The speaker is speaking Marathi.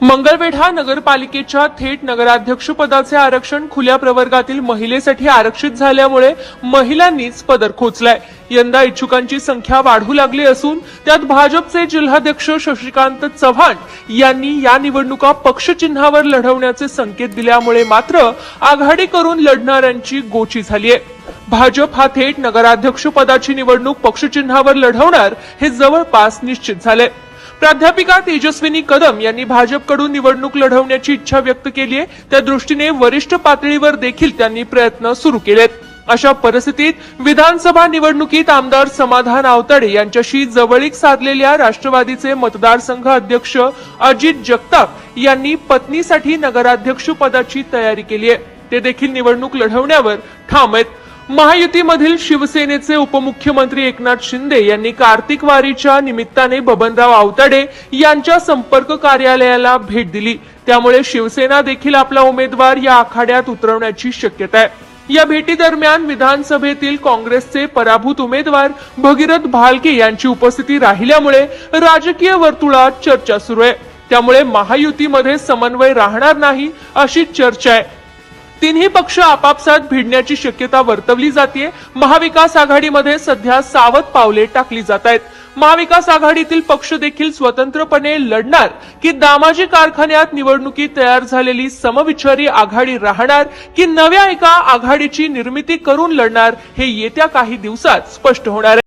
मंगळवेढा नगरपालिकेच्या थेट नगराध्यक्षपदाचे आरक्षण खुल्या प्रवर्गातील महिलेसाठी आरक्षित झाल्यामुळे महिलांनीच पदर खोचलाय. यंदा इच्छुकांची संख्या वाढू लागली असून त्यात भाजपचे जिल्हाध्यक्ष शशिकांत चव्हाण यांनी या निवडणुका पक्षचिन्हावर लढवण्याचे संकेत दिल्यामुळे मात्र आघाडी करून लढणाऱ्यांची गोची झालीय. भाजप हा थेट नगराध्यक्षपदाची निवडणूक पक्षचिन्हावर लढवणार हे जवळपास निश्चित झाले प्राध्यापिका तेजस्विनी कदम यांनी भाजपकडून निवडणूक लढवण्याची इच्छा व्यक्त केली आहे. त्या दृष्टीने वरिष्ठ पातळीवर देखील त्यांनी प्रयत्न सुरू केलेत. अशा परिस्थितीत विधानसभा निवडणुकीत आमदार समाधान आवताडे यांच्याशी जवळीक साधलेल्या राष्ट्रवादीचे मतदारसंघ अध्यक्ष अजित जगताप यांनी पत्नीसाठी नगराध्यक्ष पदाची तयारी केली आहे. ते देखील निवडणूक लढवण्यावर ठाम आहेत. महायुतीमधील शिवसेनेचे उपमुख्यमंत्री एकनाथ शिंदे यांनी कार्तिक वारीच्या निमित्ताने बबनराव आवताडे यांच्या संपर्क कार्यालयाला भेट दिली. त्यामुळे शिवसेना देखील आपला उमेदवार या आखाड्यात उतरवण्याची शक्यता आहे. या भेटीदरम्यान विधानसभेतील काँग्रेसचे पराभूत उमेदवार भगीरथ भालके यांची उपस्थिती राहिल्यामुळे राजकीय वर्तुळात चर्चा सुरू आहे. त्यामुळे महायुतीमध्ये समन्वय राहणार नाही अशी चर्चा आहे. तिन्ही पक्ष आपापसात भिडण्याची शक्यता वर्तवली जाते महाविकास आघाडीमध्ये सध्या सावध पावले टाकली जात आहेत. महाविकास आघाडीतील पक्ष देखील स्वतंत्रपणे लढणार की दामाजी कारखान्यात निवडणुकीत तयार झालेली समविचारी आघाडी राहणार की नव्या एका आघाडीची निर्मिती करून लढणार हे येत्या काही दिवसात स्पष्ट होणार आहे.